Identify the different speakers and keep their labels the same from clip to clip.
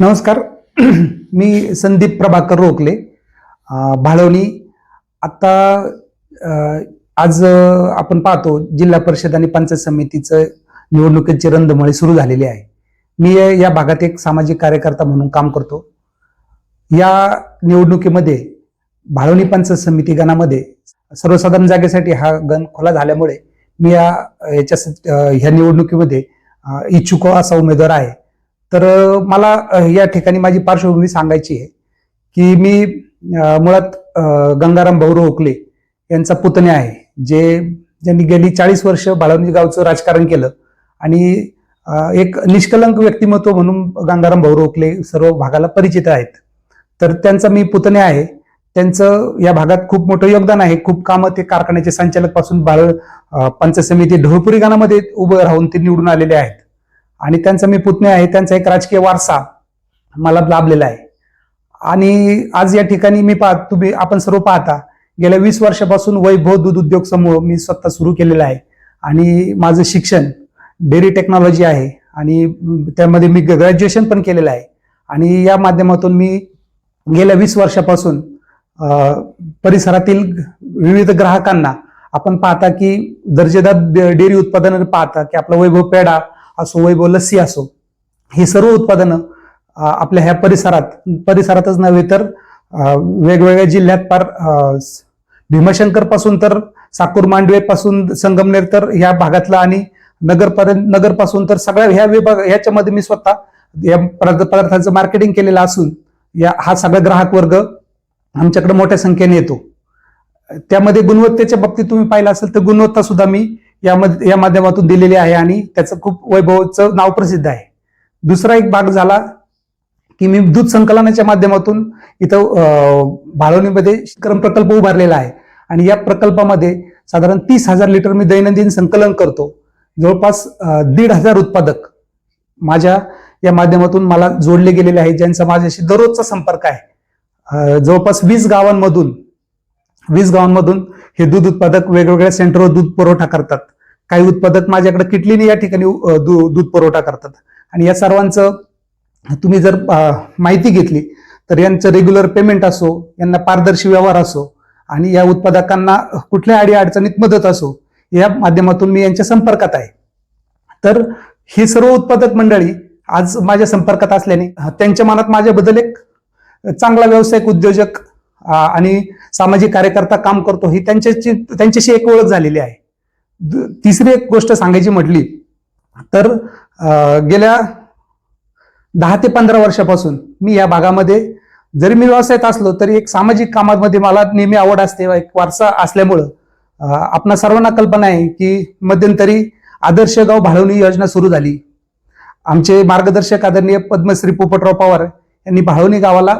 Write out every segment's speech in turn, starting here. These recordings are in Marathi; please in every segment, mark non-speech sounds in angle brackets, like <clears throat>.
Speaker 1: नमस्कार. <clears throat> मी संदीप प्रभाकर रोकले भाळवणी. आत्ता आज आपण पाहतो जिल्हा परिषद आणि पंचायत समितीचं निवडणुकीची रंधमळी सुरू झालेली आहे. मी या- भागात एक सामाजिक कार्यकर्ता म्हणून काम करतो. या निवडणुकीमध्ये भाळवणी पंचायत समिती गणामध्ये सर्वसाधारण जागेसाठी हा गण खुला झाल्यामुळे मी या याच्या ह्या निवडणुकीमध्ये इच्छुक असा उमेदवार आहे. तर मला या ठिकाणी माझी पार्श्वभूमी सांगायची आहे की मी मुळात गंगाराम भाऊ ओकले यांचा पुतणे आहे जे ज्यांनी गेली चाळीस वर्ष बाळवणी गावचं राजकारण केलं आणि एक निष्कलंक व्यक्तिमत्व म्हणून गंगाराम भाऊ ओकले सर्व भागाला परिचित आहेत. तर त्यांचा मी पुतणे आहे. त्यांचं या भागात खूप मोठं योगदान आहे. खूप कामं ते कारखान्याचे संचालकपासून बाळ अ, पंचायत समिती ढोळपुरी गाणामध्ये उभं राहून ते निवडून आलेले आहेत. आणि त्यांचा मी पुतणे आहे त्यांचा एक राजकीय वारसा मला लाभलेला आहे. आणि आज या ठिकाणी मी पाहत तुम्ही आपण सर्व पाहता गेल्या वीस वर्षापासून वैभव दूध उद्योग समूह मी स्वतः सुरू केलेला आहे. आणि माझं शिक्षण डेअरी टेक्नॉलॉजी आहे आणि त्यामध्ये मी ग्रॅज्युएशन पण केलेलं आहे. आणि या माध्यमातून मी गेल्या वीस वर्षापासून परिसरातील विविध ग्राहकांना आपण पाहता की दर्जेदार डेअरी उत्पादन पाहता की आपला वैभव पेढा असो वैभव लस्सी असो ही सर्व उत्पादनं आपल्या ह्या परिसरात परिसरातच नव्हे तर वेगवेगळ्या जिल्ह्यात पार अ, भीमाशंकरपासून तर साकूर मांडवे पासून संगमनेर तर ह्या भागातला आणि नगरपर्यंत नगरपासून तर सगळ्या ह्या विभाग ह्याच्यामध्ये मी स्वतः या पदार्थांचं मार्केटिंग केलेलं असून या हा सगळा ग्राहक वर्ग आमच्याकडे मोठ्या संख्येने येतो. त्यामध्ये गुणवत्तेच्या बाबतीत तुम्ही पाहिलं असेल तर गुणवत्ता सुद्धा मी यामध्ये या माध्यमातून दिलेली आहे आणि त्याचं खूप वैभवचं नाव प्रसिद्ध आहे. दुसरा एक भाग झाला की मी दूध संकलनाच्या माध्यमातून इथं भाळवणीमध्ये क्रम प्रकल्प उभारलेला आहे. आणि या प्रकल्पामध्ये साधारण तीस हजार लिटर मी दैनंदिन संकलन करतो. जवळपास दीड हजार उत्पादक माझ्या या माध्यमातून मला जोडले गेलेले आहेत ज्यांचा माझ्याशी दररोजचा संपर्क आहे. जवळपास वीस गावांमधून वीस गावांमधून हे दूध उत्पादक वेगवेगळ्या सेंटरवर दूध पुरवठा करतात. काही उत्पादक माझ्याकडे किटलीने या ठिकाणी दूध पुरवठा करतात. आणि या सर्वांचं तुम्ही जर माहिती घेतली तर यांचं रेग्युलर पेमेंट असो यांना पारदर्शी व्यवहार असो आणि या उत्पादकांना कुठल्या अडी अडचणीत मदत असो या माध्यमातून मी यांच्या संपर्कात आहे. तर ही सर्व उत्पादक मंडळी आज माझ्या संपर्कात असल्याने त्यांच्या मनात माझ्याबद्दल एक चांगला व्यावसायिक उद्योजक आणि सामाजिक कार्यकर्ता काम करतो ही त्यांच्याची त्यांच्याशी एक ओळख झालेली आहे. तिसरी एक गोष्ट सांगायची म्हटली तर गेल्या दहा ते पंधरा वर्षापासून मी या भागामध्ये जरी मी व्यवसायात असलो तरी एक सामाजिक कामामध्ये मला नेहमी आवड असते एक वारसा असल्यामुळं आपणा सर्वांना कल्पना आहे की मध्यंतरी आदर्श गाव भाळवणी योजना सुरू झाली. आमचे मार्गदर्शक आदरणीय पद्मश्री पोपटराव पवार यांनी भाळवणी गावाला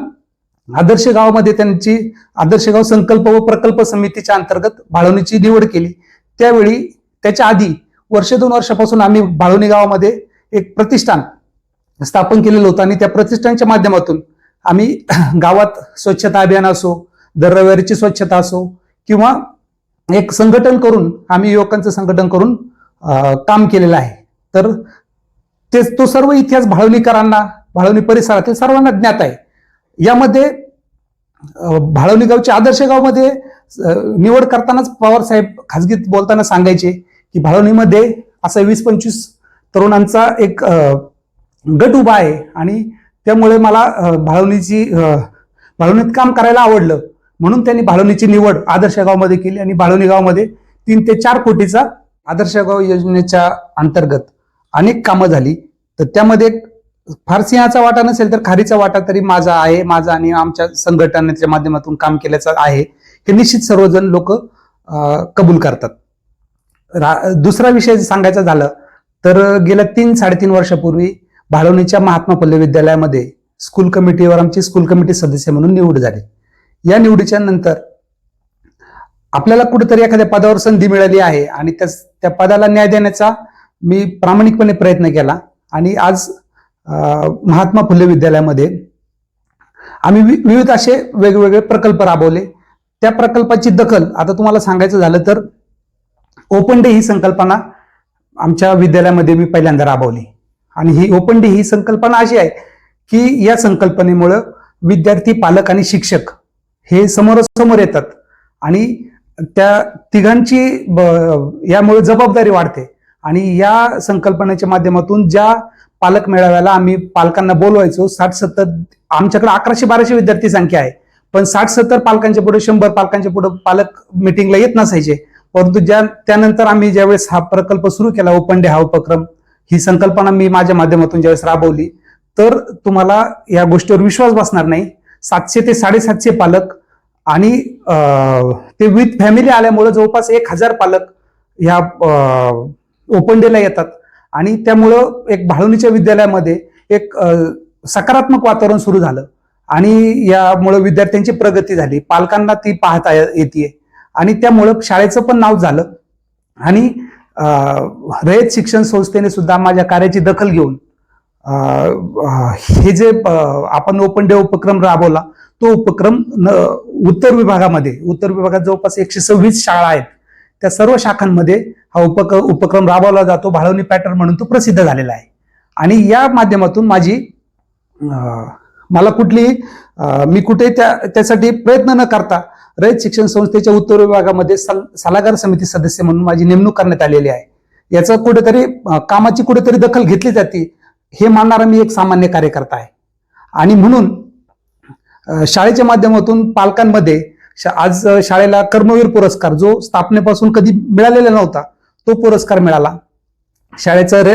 Speaker 1: आदर्श गावामध्ये त्यांची आदर्श गाव संकल्प व प्रकल्प समितीच्या अंतर्गत भाळवणीची निवड केली. त्यावेळी त्याच्या आधी वर्ष दोन वर्षापासून आम्ही भाळवणी गावामध्ये एक प्रतिष्ठान स्थापन केलेलं होतं आणि त्या प्रतिष्ठानच्या माध्यमातून आम्ही <clears throat> गावात स्वच्छता अभियान असो दर रविवारीची स्वच्छता असो किंवा एक संघटन करून आम्ही युवकांचं संघटन करून काम केलेलं आहे. तर तेच तो सर्व इतिहास भाळवणीकरांना भाळवणी परिसरातील सर्वांना ज्ञात आहे. यामध्ये अं, भाळवणी गावच्या आदर्श गावमध्ये निवड करतानाच पवार साहेब खाजगीत बोलताना सांगायचे की भाळवणीमध्ये असा वीस पंचवीस तरुणांचा एक गट उभा आहे आणि त्यामुळे मला भाळवणीची भाळवणीत काम करायला आवडलं. म्हणून त्यांनी भाळवणीची निवड आदर्श गावमध्ये केली आणि भाळवणी गावमध्ये तीन ते चार कोटीचा आदर्श गाव योजनेच्या अंतर्गत अनेक कामं झाली. तर त्यामध्ये फारसिंहाचा वाटा नसेल तर खारीचा वाटा तरी माझा आहे. माझा आणि आमच्या संघटनेच्या माध्यमातून काम केल्याचा आहे. हे निश्चित सर्वजण लोक कबूल करतात. दुसरा विषय सांगायचा झालं तर गेल्या तीन साडेतीन वर्षापूर्वी भाळवणीच्या महात्मा फुले विद्यालयामध्ये स्कूल कमिटीवर आमची स्कूल कमिटी सदस्य म्हणून निवड झाली. या निवडीच्या नंतर आपल्याला कुठेतरी एखाद्या पदावर संधी मिळाली आहे आणि त्या त्या पदाला न्याय देण्याचा मी प्रामाणिकपणे प्रयत्न केला आणि आज महात्मा फुले विद्यालयामध्ये आम्ही विविध असे वेगवेगळे प्रकल्प राबवले. त्या प्रकल्पाची दखल आता तुम्हाला सांगायचं झालं तर ओपन डे ही संकल्पना आमच्या विद्यालयामध्ये मी पहिल्यांदा राबवली. आणि ही ओपन डे ही संकल्पना अशी आहे की या संकल्पनेमुळं विद्यार्थी पालक आणि शिक्षक हे समोरासमोर येतात. आणि त्या तिघांची ब- यामुळे जबाबदारी वाढते. आणि या संकल्पनेच्या माध्यमातून ज्या पालक मेळाव्याला आम्ही पालकांना बोलवायचो. साठ सत्तर आमच्याकडे अकराशे बाराशे विद्यार्थी संख्या आहे. पण साठ सत्तर पालकांच्या पुढे शंभर पालकांच्या पुढे पालक मिटिंगला येत नसायचे. परंतु ज्या त्यानंतर आम्ही ज्यावेळेस हा प्रकल्प सुरू केला ओपन डे हा उपक्रम ही संकल्पना मी माझ्या माध्यमातून ज्यावेळेस राबवली तर तुम्हाला या गोष्टीवर विश्वास बसणार नाही. सातशे ते साडेसातशे पालक आणि ते विथ फॅमिली आल्यामुळे जवळपास एक हजार पालक ह्या ओपन डेला येतात. आणि त्यामुळं एक भाळवणीच्या विद्यालयामध्ये एक सकारात्मक वातावरण सुरू झालं. आणि यामुळं विद्यार्थ्यांची प्रगती झाली. पालकांना ती पाहता येते आणि त्यामुळं शाळेचं पण नाव झालं. आणि रयत शिक्षण संस्थेने सुद्धा माझ्या कार्याची दखल घेऊन हे जे आपण ओपन डे उपक्रम राबवला तो उपक्रम न- उत्तर विभागामध्ये उत्तर विभागात जवळपास एकशे सव्वीस शाळा आहेत. त्या सर्व शाखांमध्ये हा उपक उपक्रम राबवला जातो. भाळवणी पॅटर्न म्हणून तो प्रसिद्ध झालेला आहे. आणि या माध्यमातून माझी मला कुठली मी कुठे त्या त्यासाठी प्रयत्न न करता रयत शिक्षण संस्थेच्या उत्तर विभागामध्ये सल- सल्लागार समिती सदस्य म्हणून माझी नेमणूक करण्यात आलेली आहे. याचं कुठेतरी कामाची कुठेतरी दखल घेतली जाते हे मानणारा मी एक सामान्य कार्यकर्ता आहे. आणि म्हणून शाळेच्या माध्यमातून पालकांमध्ये आज शाळेला कर्मवीर पुरस्कार जो स्थापनेपासून कधी मिळालेला नव्हता तो पुरस्कार मिळाला. शाळेचा रे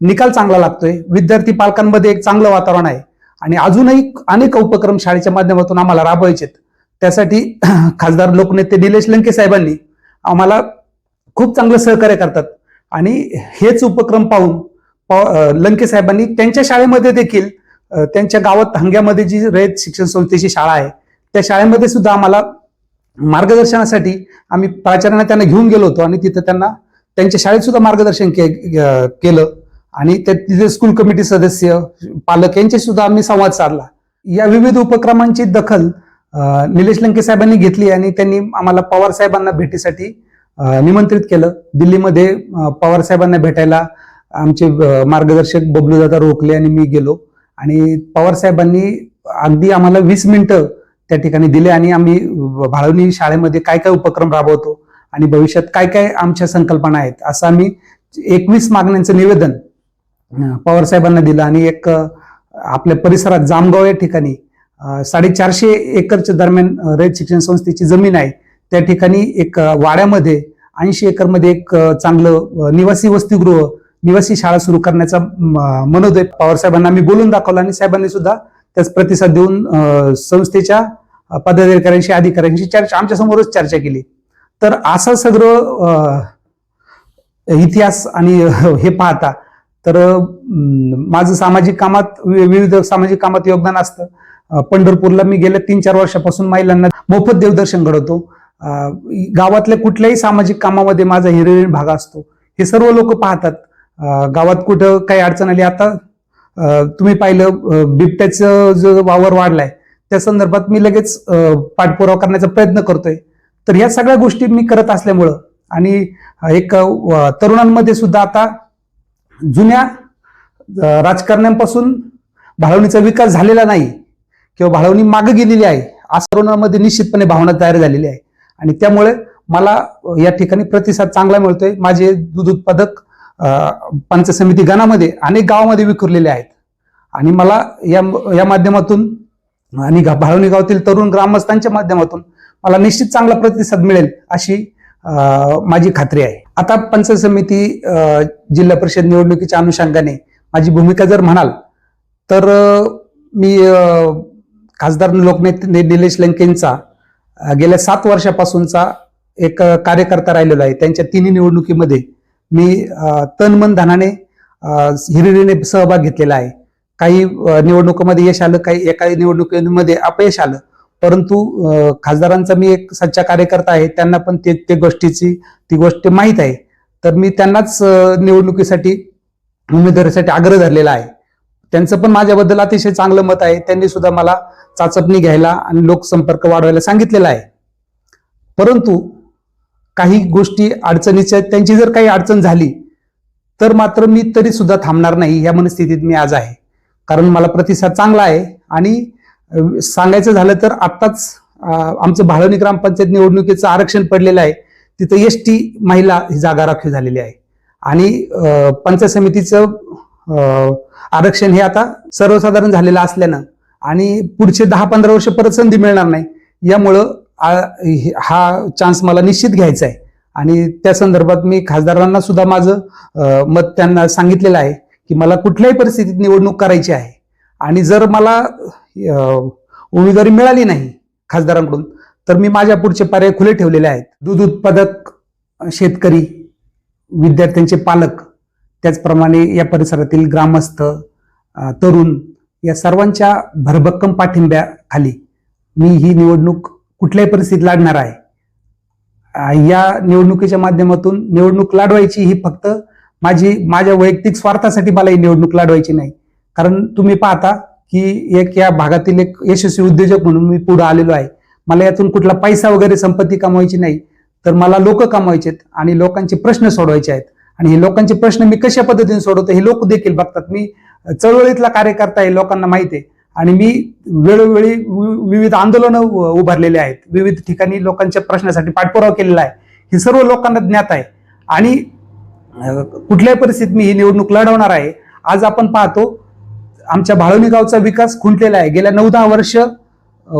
Speaker 1: निकाल चांगला लागतोय. विद्यार्थी पालकांमध्ये एक चांगलं वातावरण आहे. आणि अजूनही अनेक उपक्रम शाळेच्या माध्यमातून आम्हाला राबवायचे आहेत. त्यासाठी <clears throat> खासदार लोकनेते निलेश लंके साहेबांनी आम्हाला खूप चांगलं सहकार्य करतात. आणि हेच उपक्रम पाहून प- लंके साहेबांनी त्यांच्या शाळेमध्ये देखील त्यांच्या गावात हंग्यामध्ये जी रयत शिक्षण संस्थेची शाळा आहे त्या शाळेमध्ये सुद्धा आम्हाला मार्गदर्शनासाठी आम्ही प्राचार्यांना त्यांना घेऊन गेलो होतो आणि तिथं त्यांना त्यांच्या शाळेत सुद्धा मार्गदर्शन के- केलं. आणि त्या तिथे स्कूल कमिटी सदस्य पालक यांचे सुद्धा आम्ही संवाद साधला. या विविध उपक्रमांची दखल निलेश लंके साहेबांनी घेतली आणि त्यांनी आम्हाला पवार साहेबांना भेटीसाठी निमंत्रित केलं. दिल्लीमध्ये पवार साहेबांना भेटायला आमचे मार्गदर्शक मार्गदर्शक बबलूदादा रोखले आणि मी गेलो. आणि पवार साहेबांनी अगदी आम्हाला वीस मिनिटं त्या ठिकाणी दिले आणि आम्ही भाळवणी शाळेमध्ये काय काय उपक्रम राबवतो आणि भविष्यात काय काय आमच्या संकल्पना आहेत असं आम्ही एकवीस मागण्यांचं निवेदन पवार साहेबांना दिलं आणि एक आपल्या परिसरात जामगाव या ठिकाणी साडेचारशे एकरच्या दरम्यान रयत शिक्षण संस्थेची जमीन आहे. त्या ठिकाणी एक वाड्यामध्ये ऐंशी एकरमध्ये एक चांगलं निवासी वसतिगृह निवासी शाळा सुरू करण्याचा मनोदय पवार साहेबांना आम्ही बोलून दाखवला आणि साहेबांनी सुद्धा त्याच प्रतिसाद देऊन संस्थेच्या पदाधिकाऱ्यांशी अधिकाऱ्यांशी चर्चा आमच्यासमोरच चर्चा केली. तर असं सगळं इतिहास आणि हे पाहता तर माझं सामाजिक कामात वि- विविध सामाजिक कामात योगदान असतं. पंढरपूरला मी गेल्या तीन चार वर्षापासून महिलांना मोफत देवदर्शन घडवतो. गावातल्या कुठल्याही सामाजिक कामामध्ये माझा हिरिरीण भाग असतो. हे सर्व लोक पाहतात. गावात कुठं काही अडचण आली आता तुम्ही पाहिलं बिबट्याचं जो वावर वाढलाय त्या संदर्भात मी लगेच पाठपुरावा करण्याचा प्रयत्न करतोय. तर ह्या सगळ्या गोष्टी मी करत असल्यामुळं आणि एक तरुणांमध्ये सुद्धा आता जुन्या राजकारण्यांपासून भाळवणीचा विकास झालेला नाही किंवा भाळवणी मागे गेलेली आहे असं तरुणांमध्ये निश्चितपणे भावना तयार झालेली आहे. आणि त्यामुळे मला या ठिकाणी प्रतिसाद चांगला मिळतोय. माझे दूध उत्पादक पंच समिती गणामध्ये अनेक गावामध्ये विखुरलेले आहेत. आणि मला या या माध्यमातून आणि गा- भाळवणी गावातील तरुण ग्रामस्थांच्या माध्यमातून मला निश्चित चांगला प्रतिसाद मिळेल अशी माझी खात्री आहे. आता पंचायत समिती जिल्हा परिषद निवडणुकीच्या अनुषंगाने माझी भूमिका जर म्हणाल तर मी खासदार लोकनेते निलेश लंकेंचा गेल्या सात वर्षापासूनचा एक कार्यकर्ता राहिलेला आहे. त्यांच्या तिन्ही निवडणुकीमध्ये मी तन मन धनाने हिरिरीने सहभाग घेतलेला आहे. काही अं, निवडणुकीमध्ये यश आलं काही एका निवडणुकीमध्ये अपयश आलं. परंतु खासदारांचा मी एक सच्चा कार्यकर्ता आहे त्यांना पण ते ते गोष्टीची ती गोष्ट माहीत आहे. तर मी त्यांनाच निवडणुकीसाठी उमेदवारीसाठी आग्रह धरलेला आहे. त्यांचं पण माझ्याबद्दल अतिशय चांगलं मत आहे. त्यांनी सुद्धा मला चाचपणी घ्यायला आणि लोकसंपर्क वाढवायला सांगितलेला आहे. परंतु काही गोष्टी अडचणीच्या त्यांची जर काही अडचण झाली तर मात्र मी तरी सुद्धा थांबणार नाही या मनस्थितीत मी आज आहे. कारण मला प्रतिसाद चांगला आहे. आणि सांगायचं झालं तर आत्ताच आमचं भाळवणी ग्रामपंचायत निवडणुकीचं आरक्षण पडलेलं आहे. तिथं एस टी महिला ही जागा राखीव झालेली आहे. आणि पंचायत समितीचं आरक्षण हे आता सर्वसाधारण झालेलं असल्यानं आणि पुढचे दहा पंधरा वर्ष परत संधी मिळणार नाही. यामुळं हे- हा चान्स मला निश्चित घ्यायचा आहे. आणि त्या संदर्भात मी खासदारांना सुद्धा माझं मत त्यांना सांगितलेलं आहे. की मला कुठल्याही परिस्थितीत निवडणूक करायची आहे. आणि जर मला उमेदवारी मिळाली नाही खासदारांकडून तर मी माझ्या पुढचे पर्याय खुले ठेवलेले आहेत. दूध उत्पादक शेतकरी विद्यार्थ्यांचे पालक त्याचप्रमाणे या परिसरातील ग्रामस्थ तरुण या सर्वांच्या भरभक्कम पाठिंब्याखाली मी ही निवडणूक कुठल्याही परिस्थितीत लढणार आहे. या निवडणुकीच्या माध्यमातून निवडणूक लढवायची ही फक्त माझी माझ्या वैयक्तिक स्वार्थासाठी मला ही निवडणूक लढवायची नाही. कारण तुम्ही पाहता की एक या भागातील एक यशस्वी उद्योजक म्हणून मी पुढे आलेलो आहे. मला यातून कुठला पैसा वगैरे संपत्ती कमवायची नाही तर मला लोक कमवायचे आहेत आणि लोकांचे प्रश्न सोडवायचे आहेत. आणि हे लोकांचे प्रश्न मी कशा पद्धतीने सोडवतो हे लोक देखील बघतात. मी चळवळीतला कार्यकर्ता आहे लोकांना माहिती आहे. आणि मी वेळोवेळी वि- विविध आंदोलनं उभारलेले आहेत. विविध ठिकाणी लोकांच्या प्रश्नासाठी पाठपुरावा केलेला आहे. हे सर्व लोकांना ज्ञात आहे. आणि कुठल्याही परिस्थितीत मी ही निवडणूक लढवणार आहे. आज आपण पाहतो आमच्या भाळवणी गावचा विकास खुंटलेला आहे. गेल्या नऊ दहा वर्ष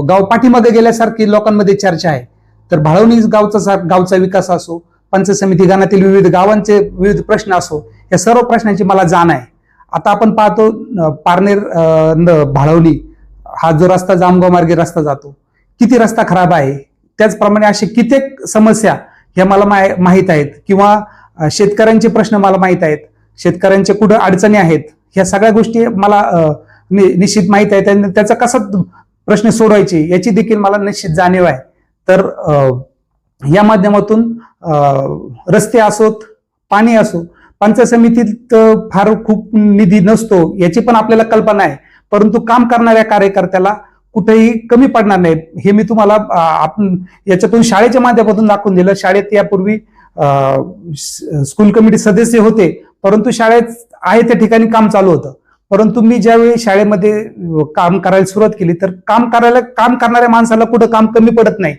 Speaker 1: गाव पाठीमागे गेल्यासारखी लोकांमध्ये चर्चा आहे. तर भाळवणी गावचा गावचा विकास असो पंच समिती गणातील विविध गावांचे विविध प्रश्न असो या सर्व प्रश्नांची मला जाण आहे. आता आपण पाहतो पारनेर न- भाळवणी हा जो रस्ता जामगाव मार्गे रस्ता जातो किती रस्ता खराब आहे? त्याचप्रमाणे असे कित्येक समस्या ह्या मला माहि- माहीत आहेत. किंवा शेतकऱ्यांचे प्रश्न मला माहीत आहेत. शेतकऱ्यांचे कुठं अडचणी आहेत? ह्या सगळ्या गोष्टी मला नि- निश्चित माहीत आहेत. आणि त्याचा कसा प्रश्न सोडवायचे याची देखील मला निश्चित जाणीव आहे. तर या माध्यमातून रस्ते असोत पाणी असो पंचायत समितीत फार खूप निधी नसतो याची पण आपल्याला कल्पना आहे. परंतु काम करणाऱ्या कार्यकर्त्याला कुठेही कमी पडणार नाहीत. हे मी तुम्हाला आपण याच्यातून शाळेच्या माध्यमातून दाखवून दिलं. शाळेत यापूर्वी स्कूल कमिटी सदस्य होते परंतु शाळेत आहे त्या ठिकाणी काम चालू होतं. परंतु मी ज्यावेळी शाळेमध्ये काम करायला सुरुवात केली तर काम करायला काम करणाऱ्या माणसाला कुठं काम कमी पडत नाही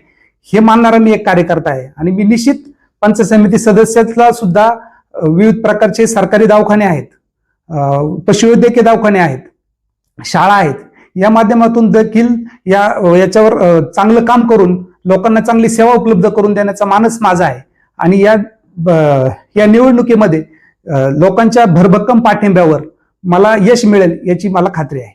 Speaker 1: हे मानणारा मी एक कार्यकर्ता आहे. आणि मी निश्चित पंचायत समिती सदस्याला सुद्धा विविध प्रकारचे सरकारी दवाखाने आहेत पशुवैद्यकीय दवाखाने आहेत शाळा आहेत या माध्यमातून देखील या याच्यावर चांगलं काम करून लोकांना चांगली सेवा उपलब्ध करून देण्याचा मानस माझा आहे. आणि या ब- या निवडणुकीमध्ये लोकांच्या भरभक्कम पाठिंब्यावर मला यश मिळेल याची मला खात्री आहे.